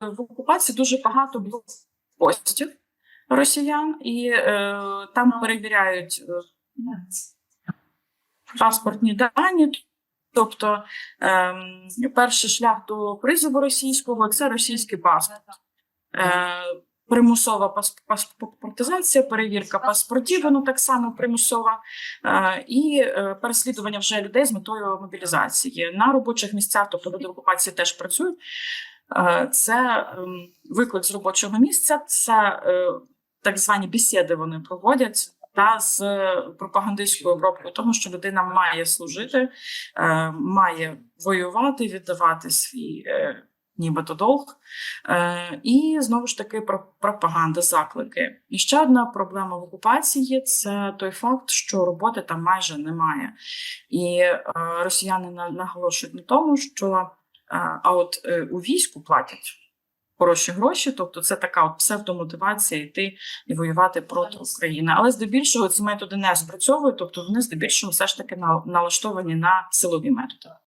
в окупації дуже багато було росіян, і е, там перевіряють е, паспортні дані. Тобто ем, перший шлях до призову російського це російський паспорт. Е, примусова паспортизація, перевірка паспортів, воно так само примусова, е, і е, переслідування вже людей з метою мобілізації на робочих місцях, тобто люди в окупації теж працюють. Е, Це ем, виклик з робочого місця, це е, так звані бесіди вони проводять. Та з пропагандистською обробкою, тому що людина має служити, е, має воювати, віддавати свій е, нібито долг. Е, і знову ж таки про пропаганда, заклики. І ще одна проблема в окупації це той факт, що роботи там майже немає. І е, росіяни на- наголошують на тому, що е, а от е, у війську платять. Хороші гроші, тобто це така от псевдомотивація йти і воювати проти України. Але здебільшого ці методи не спрацьовують, тобто вони здебільшого все ж таки налаштовані на силові методи.